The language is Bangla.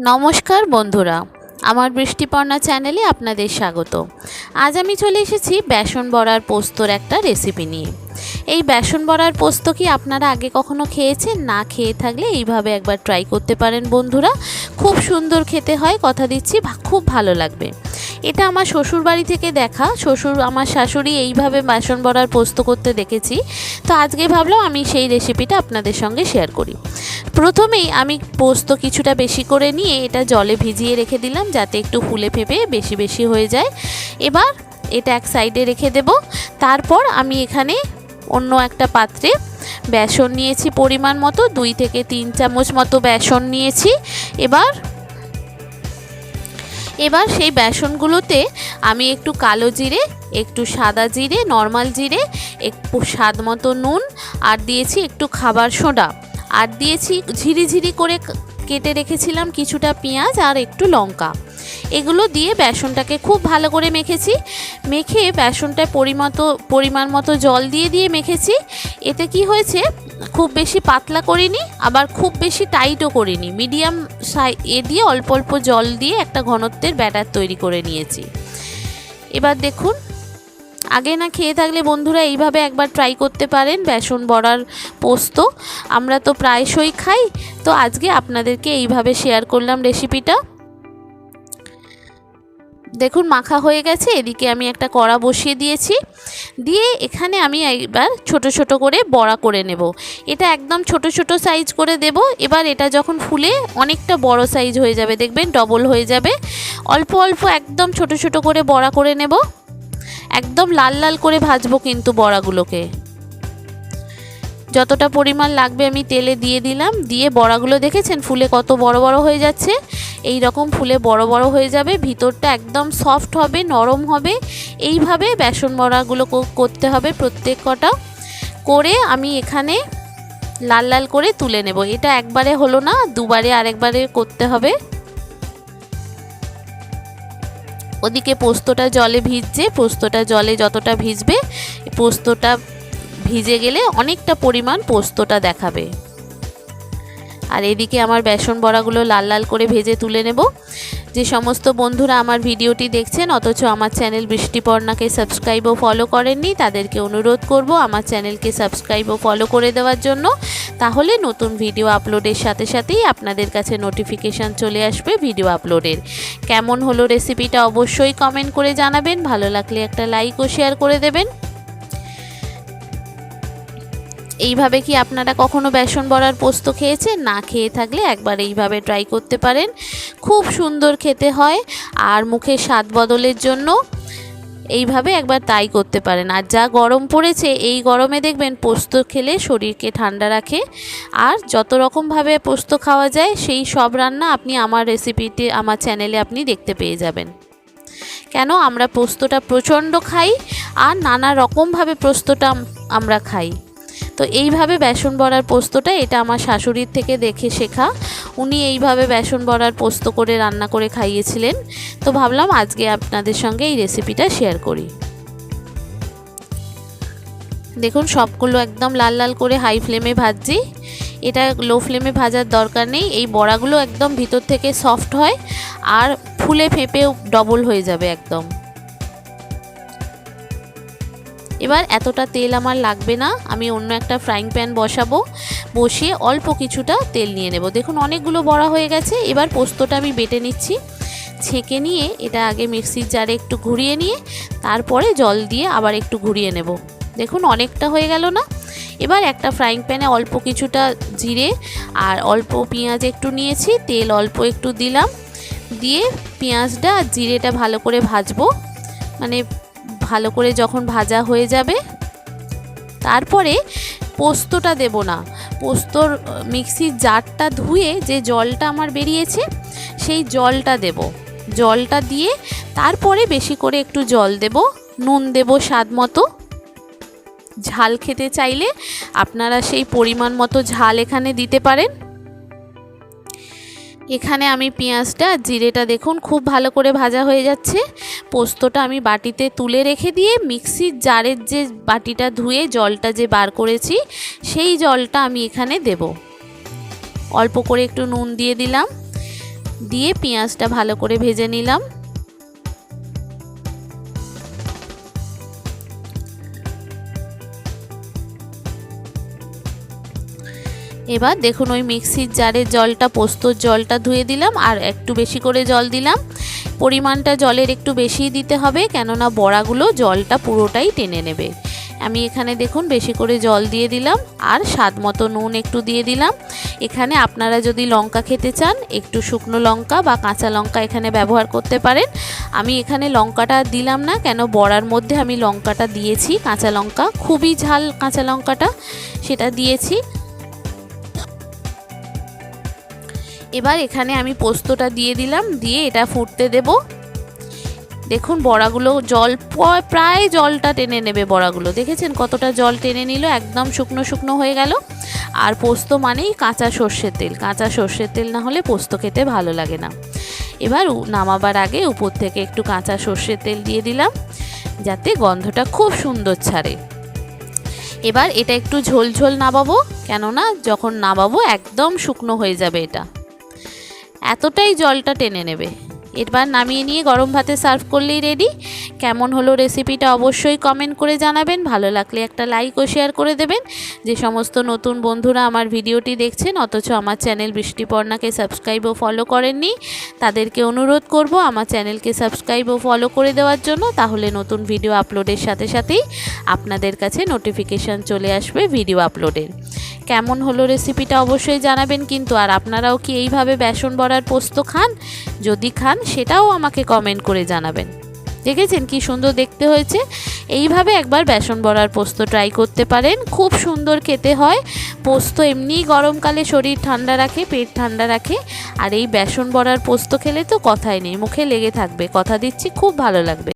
নমস্কার বন্ধুরা, আমার বৃষ্টিপর্ণা চ্যানেলে আপনাদের স্বাগত। আজ আমি চলে এসেছি বেসন বড়ার পোস্তর একটা রেসিপি নিয়ে। এই বেসন বড়ার পোস্ত কি আপনারা আগে কখনো খেয়েছেন? না খেয়ে থাকলে এইভাবে একবার ট্রাই করতে পারেন বন্ধুরা। খুব সুন্দর খেতে হয়, কথা দিচ্ছি খুব ভালো লাগবে। এটা আমার শ্বশুর বাড়ি থেকে দেখা। শ্বশুর, আমার শাশুড়ি এইভাবে বাসন বড়ার পোস্ত করতে দেখেছি। তো আজকে ভাবলাম আমি সেই রেসিপিটা আপনাদের সঙ্গে শেয়ার করি। প্রথমেই আমি পোস্ত কিছুটা বেশি করে নিয়ে এটা জলে ভিজিয়ে রেখে দিলাম যাতে একটু ফুলে ফেপে বেশি বেশি হয়ে যায়। এবার এটা এক সাইডে রেখে দেব। তারপর আমি এখানে অন্য একটা পাত্রে বেসন নিয়েছি পরিমাণ মতো, দুই থেকে তিন চামচ মতো বেসন নিয়েছি। এবার এবার সেই বেসনগুলোতে আমি একটু কালো জিরে, একটু সাদা জিরে নর্মাল জিরে, একটু স্বাদ মতো নুন, আর দিয়েছি একটু খাবার সোডা। আর দিয়েছি ঝিরিঝিরি করে কেটে রেখেছিলাম কিছুটা পেঁয়াজ আর একটু লঙ্কা। এগুলো দিয়ে বেসনটাকে খুব ভালো করে মেখেছি। মেখে বেসনটায় পরিমতো, পরিমাণ মতো জল দিয়ে দিয়ে মেখেছি। এতে কি হয়েছে? খুব বেশি পাতলা করিনি, আবার খুব বেশি টাইটও করিনি। মিডিয়াম সাই, এ দিয়ে অল্প অল্প জল দিয়ে একটা ঘনত্বের ব্যাটার তৈরি করে নিয়েছি। এবার দেখুন, আগে না খেয়ে থাকলে বন্ধুরা এইভাবে একবার ট্রাই করতে পারেন বেসন বড়ার পোস্ত। আমরা তো প্রায়শই খাই, তো আজকে আপনাদেরকে এইভাবে শেয়ার করলাম রেসিপিটা দেখুন, মাখা হয়ে গেছে। এদিকে আমি একটা কড়া বসিয়ে দিয়েছি। দিয়ে এখানে আমি একবার ছোট ছোট করে বড়া করে নেব। এটা একদম ছোট ছোট সাইজ করে দেব। এবার এটা যখন ফুলে অনেকটা বড় সাইজ হয়ে যাবে। দেখবেন ডবল হয়ে যাবে। অল্প অল্প একদম ছোট ছোট করে বড়া করে নেব। একদম লাল লাল করে ভাজবো কিন্তু বড়াগুলোকে। যতটা পরিমাণ লাগবে আমি তেলে দিয়ে দিলাম। দিয়ে বড়াগুলো দেখেছেন? ফুলে কত বড় বড় হয়ে যাচ্ছে। এই রকম ফুলে বড় বড় হয়ে যাবে। ভিতরটা একদম সফট হবে, নরম হবে। এইভাবে বেসন বড়াগুলো করতে হবে প্রত্যেক কটা। করে আমি এখানে লাল লাল করে তুলে নেব। এটা একবারে হলো না, দুবারে আরেকবারে করতে হবে। ওদিকে পোস্তটা জলে ভিজছে। পোস্তটা জলে যতটা ভিজবে পোস্তটা ভিজে গেলে অনেকটা পরিমাণ পোস্তটা দেখাবে। আর এদিকে আমার বেসন বড়াগুলো লাল লাল করে ভেজে তুলে নেব। যে সমস্ত বন্ধুরা আমার ভিডিওটি দেখছেন, অথচ আমার চ্যানেল বৃষ্টিপর্ণাকে সাবস্ক্রাইব ও ফলো করেননি, তাদেরকে অনুরোধ করব আমার চ্যানেলকে সাবস্ক্রাইব ও ফলো করে দেওয়ার জন্য। তাহলে নতুন ভিডিও আপলোডের সাথে সাথেই আপনাদের কাছে নোটিফিকেশান চলে আসবে ভিডিও আপলোডের। কেমন হলো রেসিপিটা অবশ্যই কমেন্ট করে জানাবেন, ভালো লাগলে একটা লাইক ও শেয়ার করে দেবেন। এইভাবে কি আপনারা কখনো বেসন বড়ার পোস্ত খেয়েছেন? না খেয়ে থাকলে একবার এইভাবে ট্রাই করতে পারেন। খুব সুন্দর খেতে হয় আর মুখে স্বাদ বদলের জন্য এইভাবে একবার তাই করতে পারেন। আর যা গরম পড়েছে, এই গরমে দেখবেন পোস্ত খেলে শরীরকে ঠান্ডা রাখে। আর যত রকমভাবে পোস্ত খাওয়া যায়, সেই সব রান্না আপনি আমার রেসিপিতে আমার চ্যানেলে আপনি দেখতে পেয়ে যাবেন। কেন? আমরা পোস্তটা প্রচণ্ড খাই আর নানা রকমভাবে পোস্তটা আমরা খাই। তো এইভাবে বেসন বড়ার পোস্তটা, এটা আমার শাশুড়ির থেকে দেখে শেখা। উনি এইভাবে বেসন বড়ার পোস্ত করে রান্না করে খাইয়েছিলেন। তো ভাবলাম আজকে আপনাদের সঙ্গে এই রেসিপিটা শেয়ার করি। দেখুন, সবগুলো একদম লাল লাল করে হাই ফ্লেমে ভাজছি। এটা লো ফ্লেমে ভাজার দরকার নেই। এই বড়াগুলো একদম ভিতর থেকে সফট হয় আর ফুলে ফেঁপেও ডবল হয়ে যাবে একদম। এবার এতটা তেল আমার লাগবে না, আমি অন্য একটা ফ্রাইং প্যান বসাবো, বসিয়ে অল্প কিছুটা তেল নিয়ে নেব। দেখুন অনেকগুলো বড়া হয়ে গেছে, এবার পোস্তটা আমি বেটে নিচ্ছি। ছেঁকে নিয়ে এটা আগে মিক্সির জারে একটু ঘুরিয়ে নিয়ে, তারপরে জল দিয়ে আবার একটু ঘুরিয়ে নেব। দেখুন অনেকটা হয়ে গেল না? এবার একটা ফ্রাইং প্যানে অল্প কিছুটা জিরে আর অল্প পেঁয়াজ একটু নিয়েছি, তেল অল্প একটু দিলাম। দিয়ে পেঁয়াজটা আর জিরেটা ভালো করে ভাজবো। মানে ভালো করে যখন ভাজা হয়ে যাবে, তারপরে পোস্তটা দেব না। পোস্তর মিক্সির জারটা ধুয়ে যে জলটা আমার বেরিয়েছে, সেই জলটা দেব। জলটা দিয়ে তারপরে বেশি করে একটু জল দেব, নুন দেব স্বাদ মতো। ঝাল খেতে চাইলে আপনারা সেই পরিমাণ মতো ঝাল এখানে দিতে পারেন। এখানে আমি পেঁয়াজটা, জিরেটা দেখুন খুব ভালো করে ভাজা হয়ে যাচ্ছে। পোস্তটা আমি বাটিতে তুলে রেখে দিয়ে মিক্সির জারের যে বাটিটা ধুয়ে জলটা যে বার করেছি, সেই জলটা আমি এখানে দেব। অল্প করে একটু নুন দিয়ে দিলাম। দিয়ে পেঁয়াজটা ভালো করে ভেজে নিলাম। এবার দেখুন ওই মিক্সির জারের জলটা পোস্তর জলটা ধুয়ে দিলাম আর একটু বেশি করে জল দিলাম। পরিমাণটা জলের একটু বেশিই দিতে হবে কেননা বড়াগুলো জলটা পুরোটাই টেনে নেবে। আমি এখানে দেখুন বেশি করে জল দিয়ে দিলাম আর স্বাদ মতো নুন একটু দিয়ে দিলাম। এখানে আপনারা যদি লঙ্কা খেতে চান, একটু শুকনো লঙ্কা বা কাঁচা লঙ্কা এখানে ব্যবহার করতে পারেন। আমি এখানে লঙ্কাটা দিলাম না, কেন বড়ার মধ্যে আমি লঙ্কাটা দিয়েছি, কাঁচা লঙ্কা, খুবই ঝাল কাঁচা লঙ্কাটা, সেটা দিয়েছি। এবার এখানে আমি পোস্তটা দিয়ে দিলাম, দিয়ে এটা ফুটতে দেব। দেখুন, বড়াগুলো জল, প্রায় জলটা টেনে নেবে বড়াগুলো। দেখেছেন কতটা জল টেনে নিল? একদম শুকনো শুকনো হয়ে গেল। আর পোস্ত মানেই কাঁচা সর্ষের তেল। কাঁচা সর্ষের তেল না হলে পোস্ত খেতে ভালো লাগে না। এবার নামাবার আগে উপর থেকে একটু কাঁচা সর্ষের তেল দিয়ে দিলাম, যাতে গন্ধটা খুব সুন্দর ছাড়ে। এবার এটা একটু ঝোল ঝোল নামাবো কেননা, যখন নামাবো একদম শুকনো হয়ে যাবে এটা। এতটাই জলটা টেনে নেবে। এবার নামিয়ে নিয়ে গরম ভাতে সার্ভ করলেই রেডি কেমন হলো রেসিপিটা অবশ্যই কমেন্ট করে জানাবেন। ভালো লাগলে একটা লাইক ও শেয়ার করে দেবেন। যে সমস্ত নতুন বন্ধুরা আমার ভিডিওটি দেখছেন, অথচ আমার চ্যানেল বৃষ্টিপর্ণাকে সাবস্ক্রাইব ও ফলো করেননি, তাদেরকে অনুরোধ করব আমার চ্যানেলকে সাবস্ক্রাইব ও ফলো করে দেওয়ার জন্য। তাহলে নতুন ভিডিও আপলোডের সাথে সাথেই আপনাদের কাছে নোটিফিকেশান চলে আসবে ভিডিও আপলোডের কেমন হলো রেসিপিটা অবশ্যই জানাবেন, কিন্তু আর আপনারাও কি এইভাবে বেসন বড়ার পোস্ত খান? যদি খান, সেটাও আমাকে কমেন্ট করে জানাবেন। দেখেছেন কি সুন্দর দেখতে হয়েছে? এইভাবে একবার বেসন বড়ার পোস্ত ট্রাই করতে পারেন। খুব সুন্দর খেতে হয়। পোস্ত এমনিই গরমকালে শরীর ঠান্ডা রাখে, পেট ঠান্ডা রাখে। আর এই বেসন বড়ার পোস্ত খেলে তো কথাই নেই, মুখে লেগে থাকবে। কথা দিচ্ছি, খুব ভালো লাগবে।